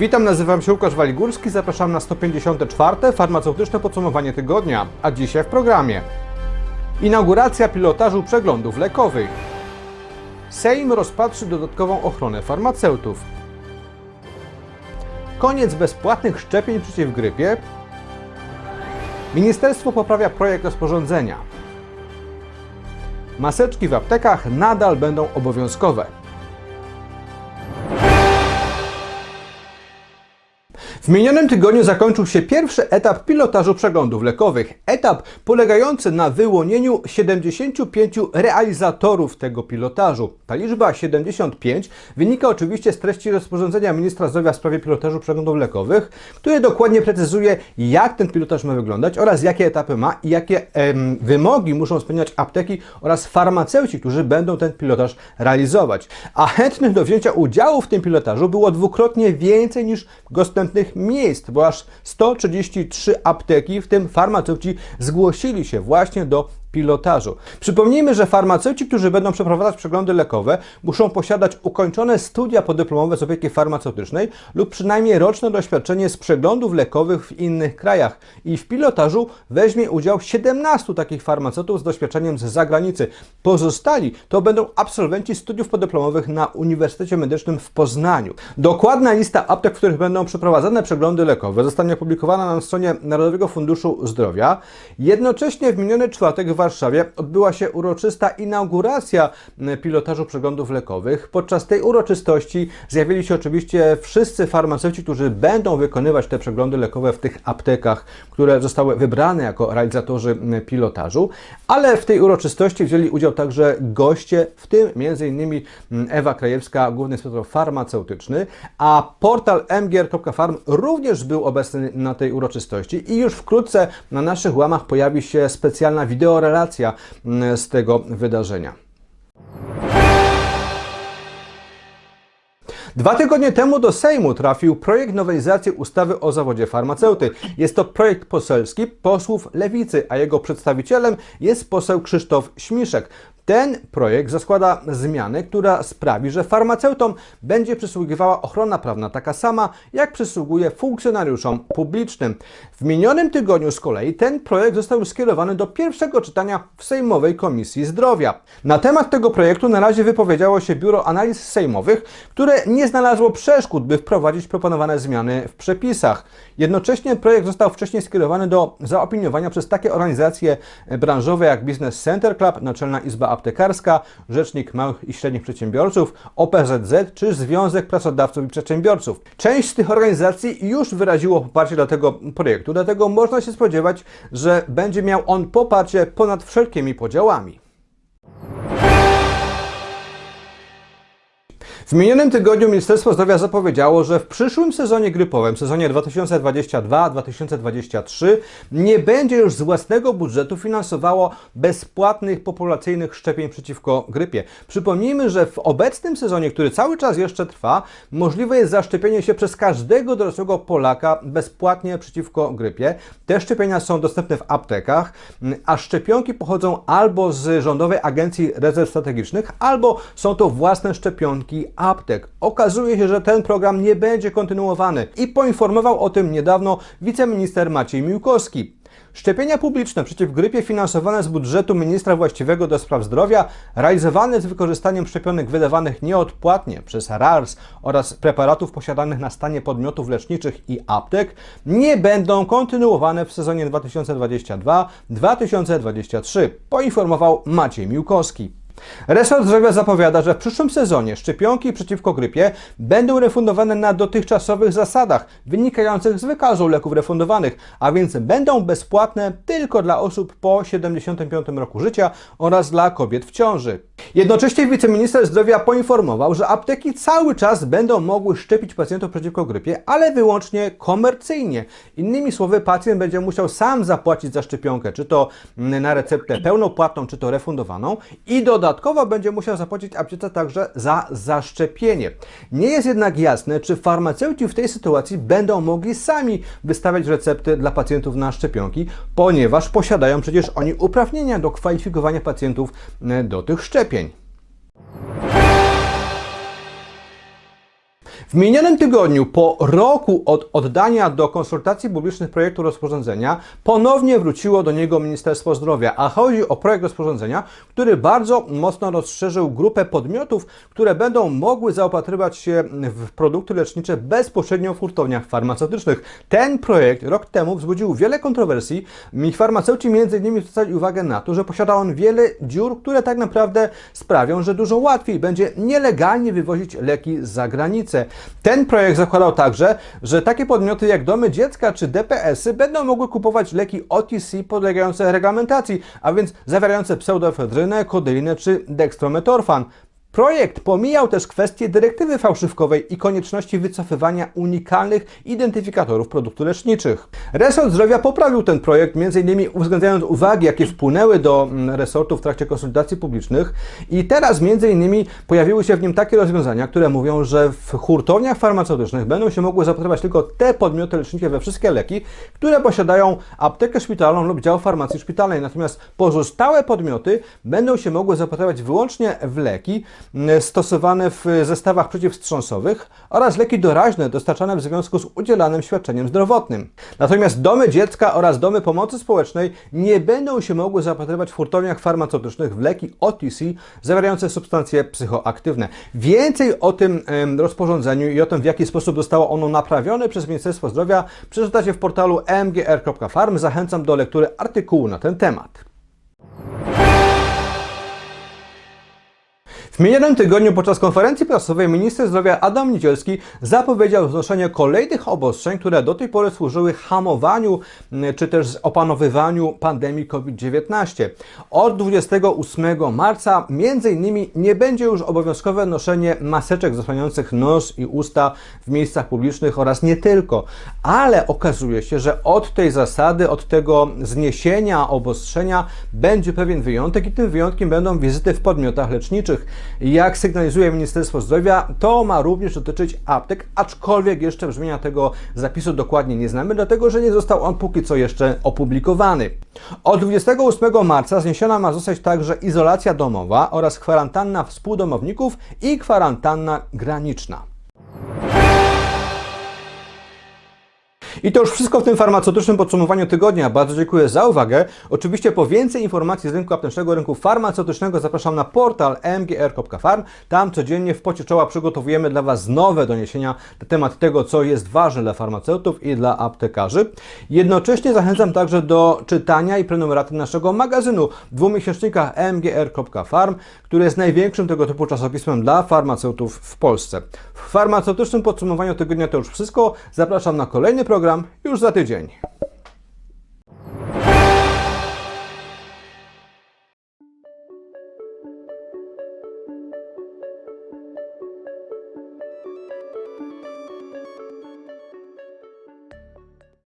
Witam, nazywam się Łukasz Waligórski, zapraszam na 154. farmaceutyczne podsumowanie tygodnia, a dzisiaj w programie. Inauguracja pilotażu przeglądów lekowych. Sejm rozpatrzy dodatkową ochronę farmaceutów. Koniec bezpłatnych szczepień przeciw grypie. Ministerstwo poprawia projekt rozporządzenia. Maseczki w aptekach nadal będą obowiązkowe. Minionym tygodniu zakończył się pierwszy etap pilotażu przeglądów lekowych. Etap polegający na wyłonieniu 75 realizatorów tego pilotażu. Ta liczba 75 wynika oczywiście z treści rozporządzenia ministra zdrowia w sprawie pilotażu przeglądów lekowych, które dokładnie precyzuje, jak ten pilotaż ma wyglądać oraz jakie etapy ma i jakie em, wymogi muszą spełniać apteki oraz farmaceuci, którzy będą ten pilotaż realizować. A chętnych do wzięcia udziału w tym pilotażu było dwukrotnie więcej niż dostępnych miejsc, bo aż 133 apteki, w tym farmaceuci, zgłosili się właśnie do pilotażu. Przypomnijmy, że farmaceuci, którzy będą przeprowadzać przeglądy lekowe, muszą posiadać ukończone studia podyplomowe z opieki farmaceutycznej lub przynajmniej roczne doświadczenie z przeglądów lekowych w innych krajach. I w pilotażu weźmie udział 17 takich farmaceutów z doświadczeniem z zagranicy. Pozostali to będą absolwenci studiów podyplomowych na Uniwersytecie Medycznym w Poznaniu. Dokładna lista aptek, w których będą przeprowadzane przeglądy lekowe, zostanie opublikowana na stronie Narodowego Funduszu Zdrowia. Jednocześnie w miniony czwartek Warszawie odbyła się uroczysta inauguracja pilotażu przeglądów lekowych. Podczas tej uroczystości zjawili się oczywiście wszyscy farmaceuci, którzy będą wykonywać te przeglądy lekowe w tych aptekach, które zostały wybrane jako realizatorzy pilotażu, ale w tej uroczystości wzięli udział także goście, w tym m.in. Ewa Krajewska, główny inspektor farmaceutyczny, a portal mgr.farm również był obecny na tej uroczystości i już wkrótce na naszych łamach pojawi się specjalna wideorelacja mm, z tego wydarzenia. Dwa tygodnie temu do Sejmu trafił projekt nowelizacji ustawy o zawodzie farmaceuty. Jest to projekt poselski posłów Lewicy, a jego przedstawicielem jest poseł Krzysztof Śmiszek. Ten projekt zakłada zmianę, która sprawi, że farmaceutom będzie przysługiwała ochrona prawna taka sama, jak przysługuje funkcjonariuszom publicznym. W minionym tygodniu z kolei ten projekt został skierowany do pierwszego czytania w Sejmowej Komisji Zdrowia. Na temat tego projektu na razie wypowiedziało się Biuro Analiz Sejmowych, które nie znalazło przeszkód, by wprowadzić proponowane zmiany w przepisach. Jednocześnie projekt został wcześniej skierowany do zaopiniowania przez takie organizacje branżowe jak Business Center Club, Naczelna Izba Aptekarska, Rzecznik Małych i Średnich Przedsiębiorców, OPZZ czy Związek Pracodawców i Przedsiębiorców. Część z tych organizacji już wyraziło poparcie dla tego projektu, dlatego można się spodziewać, że będzie miał on poparcie ponad wszelkimi podziałami. W minionym tygodniu Ministerstwo Zdrowia zapowiedziało, że w przyszłym sezonie grypowym, sezonie 2022-2023, nie będzie już z własnego budżetu finansowało bezpłatnych populacyjnych szczepień przeciwko grypie. Przypomnijmy, że w obecnym sezonie, który cały czas jeszcze trwa, możliwe jest zaszczepienie się przez każdego dorosłego Polaka bezpłatnie przeciwko grypie. Te szczepienia są dostępne w aptekach, a szczepionki pochodzą albo z Rządowej Agencji Rezerw Strategicznych, albo są to własne szczepionki aptek. Okazuje się, że ten program nie będzie kontynuowany i poinformował o tym niedawno wiceminister Maciej Miłkowski. Szczepienia publiczne przeciw grypie finansowane z budżetu ministra właściwego do spraw zdrowia, realizowane z wykorzystaniem szczepionek wydawanych nieodpłatnie przez RARS oraz preparatów posiadanych na stanie podmiotów leczniczych i aptek, nie będą kontynuowane w sezonie 2022-2023, poinformował Maciej Miłkowski. Resort Zdrowia zapowiada, że w przyszłym sezonie szczepionki przeciwko grypie będą refundowane na dotychczasowych zasadach wynikających z wykazu leków refundowanych, a więc będą bezpłatne tylko dla osób po 75 roku życia oraz dla kobiet w ciąży. Jednocześnie wiceminister zdrowia poinformował, że apteki cały czas będą mogły szczepić pacjentów przeciwko grypie, ale wyłącznie komercyjnie. Innymi słowy, pacjent będzie musiał sam zapłacić za szczepionkę, czy to na receptę pełnopłatną, czy to refundowaną i dodatkowo będzie musiał zapłacić aptece także za zaszczepienie. Nie jest jednak jasne, czy farmaceuci w tej sytuacji będą mogli sami wystawiać recepty dla pacjentów na szczepionki, ponieważ posiadają przecież oni uprawnienia do kwalifikowania pacjentów do tych szczepień sierpień. W minionym tygodniu, po roku od oddania do konsultacji publicznych projektu rozporządzenia, ponownie wróciło do niego Ministerstwo Zdrowia, a chodzi o projekt rozporządzenia, który bardzo mocno rozszerzył grupę podmiotów, które będą mogły zaopatrywać się w produkty lecznicze bezpośrednio w hurtowniach farmaceutycznych. Ten projekt rok temu wzbudził wiele kontrowersji i farmaceuci innymi zwracali uwagę na to, że posiada on wiele dziur, które tak naprawdę sprawią, że dużo łatwiej będzie nielegalnie wywozić leki za granicę. Ten projekt zakładał także, że takie podmioty jak domy dziecka czy DPS-y będą mogły kupować leki OTC podlegające reglamentacji, a więc zawierające pseudoefedrynę, kodeinę czy dextrometorfan. Projekt pomijał też kwestię dyrektywy fałszywkowej i konieczności wycofywania unikalnych identyfikatorów produktów leczniczych. Resort Zdrowia poprawił ten projekt, m.in. uwzględniając uwagi, jakie wpłynęły do mm, resortu w trakcie konsultacji publicznych i teraz m.in. pojawiły się w nim takie rozwiązania, które mówią, że w hurtowniach farmaceutycznych będą się mogły zapatrywać tylko te podmioty lecznicze we wszystkie leki, które posiadają aptekę szpitalną lub dział farmacji szpitalnej, natomiast pozostałe podmioty będą się mogły zapatrywać wyłącznie w leki, stosowane w zestawach przeciwwstrząsowych oraz leki doraźne dostarczane w związku z udzielanym świadczeniem zdrowotnym. Natomiast domy dziecka oraz domy pomocy społecznej nie będą się mogły zapatrywać w hurtowniach farmaceutycznych w leki OTC zawierające substancje psychoaktywne. Więcej o tym rozporządzeniu i o tym, w jaki sposób zostało ono naprawione przez Ministerstwo Zdrowia przeczytacie w portalu mgr.farm. Zachęcam do lektury artykułu na ten temat. W minionym tygodniu podczas konferencji prasowej minister zdrowia Adam Niedzielski zapowiedział wznoszenie kolejnych obostrzeń, które do tej pory służyły hamowaniu m, czy też opanowywaniu pandemii COVID-19. Od 28 marca innymi nie będzie już obowiązkowe noszenie maseczek zasłaniających nos i usta w miejscach publicznych oraz nie tylko, ale okazuje się, że od tej zasady, od tego zniesienia obostrzenia będzie pewien wyjątek i tym wyjątkiem będą wizyty w podmiotach leczniczych. Jak sygnalizuje Ministerstwo Zdrowia, to ma również dotyczyć aptek, aczkolwiek jeszcze brzmienia tego zapisu dokładnie nie znamy, dlatego że nie został on póki co jeszcze opublikowany. Od 28 marca zniesiona ma zostać także izolacja domowa oraz kwarantanna współdomowników i kwarantanna graniczna. I to już wszystko w tym farmaceutycznym podsumowaniu tygodnia. Bardzo dziękuję za uwagę. Oczywiście po więcej informacji z rynku aptecznego, rynku farmaceutycznego zapraszam na portal mgr.farm. Tam codziennie w pocie czoła przygotowujemy dla Was nowe doniesienia na temat tego, co jest ważne dla farmaceutów i dla aptekarzy. Jednocześnie zachęcam także do czytania i prenumeraty naszego magazynu dwumiesięcznika mgr.farm, który jest największym tego typu czasopismem dla farmaceutów w Polsce. W farmaceutycznym podsumowaniu tygodnia to już wszystko. Zapraszam na kolejny program już za tydzień.